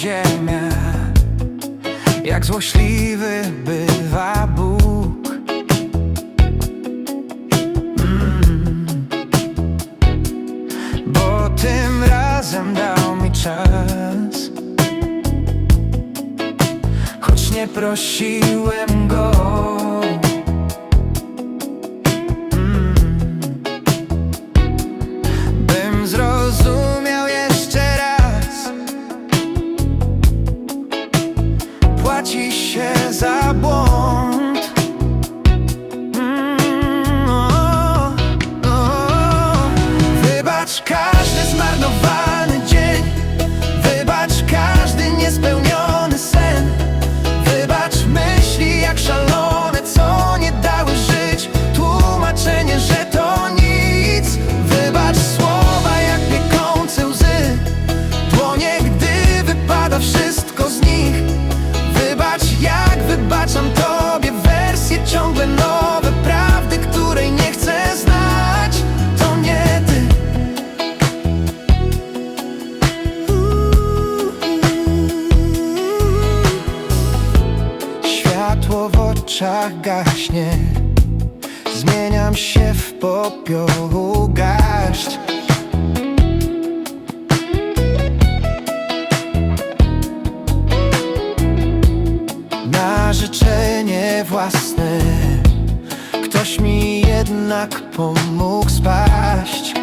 ziemia. Jak złośliwy bywa Bóg. Mm. Bo tym razem dał mi czas. Choć nie prosiłem Go opłaci się oczach gaśnie. Zmieniam się w popioł garść. Na życzenie własne Ktoś mi jednak pomógł spaść.